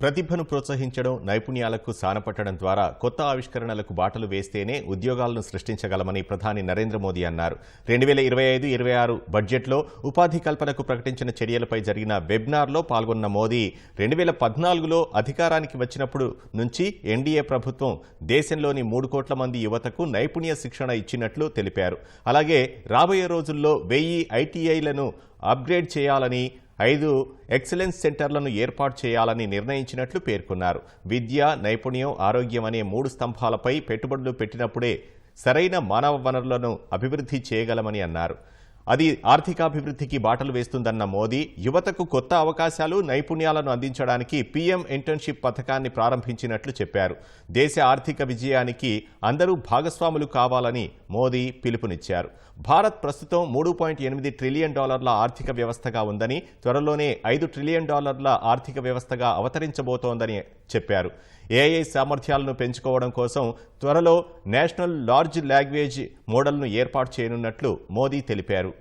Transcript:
ప్రతిభను ప్రోత్సహించడం నైపుణ్యాలకు సానపట్టడం ద్వారా కొత్త ఆవిష్కరణలకు బాటలు వేస్తేనే ఉద్యోగాలను సృష్టించగలమని ప్రధాని నరేంద్ర మోదీ అన్నారు. రెండు వేల ఇరవై ఐదు ఇరవై ఆరు బడ్జెట్లో ఉపాధి కల్పనకు ప్రకటించిన చర్యలపై జరిగిన వెబినార్లో పాల్గొన్న మోదీ రెండు వేల పద్నాలుగులో అధికారానికి వచ్చినప్పుడు నుంచి ఎన్డీఏ ప్రభుత్వం దేశంలోని మూడు కోట్ల మంది యువతకు నైపుణ్య శిక్షణ ఇచ్చినట్లు తెలిపారు. అలాగే రాబోయే రోజుల్లో వెయ్యి ఐటీఐలను అప్గ్రేడ్ చేయాలని ఐదు ఎక్సలెన్స్ సెంటర్లను ఏర్పాటు చేయాలని నిర్ణయించినట్లు పేర్కొన్నారు. విద్య నైపుణ్యం ఆరోగ్యం అనే మూడు స్తంభాలపై పెట్టుబడులు పెట్టినప్పుడే సరైన మానవ వనరులను అభివృద్ధి చేయగలమని అన్నారు. అది ఆర్థికాభివృద్ధికి బాటలు వేస్తుందన్న మోదీ యువతకు కొత్త అవకాశాలు నైపుణ్యాలను అందించడానికి పీఎం ఇంటర్న్షిప్ పథకాన్ని ప్రారంభించినట్లు చెప్పారు. దేశ ఆర్థిక విజయానికి అందరూ భాగస్వాములు కావాలని మోదీ పిలుపునిచ్చారు. భారత్ ప్రస్తుతం మూడు పాయింట్ ఎనిమిది ట్రిలియన్ డాలర్ల ఆర్థిక వ్యవస్థగా ఉందని త్వరలోనే ఐదు ట్రిలియన్ డాలర్ల ఆర్థిక వ్యవస్థగా అవతరించబోతోందని చెప్పారు. ఏఐ సామర్థ్యాలను పెంచుకోవడం కోసం త్వరలో నేషనల్ లార్జ్ లాంగ్వేజ్ మోడల్ను ఏర్పాటు చేయనున్నట్లు మోదీ తెలిపారు.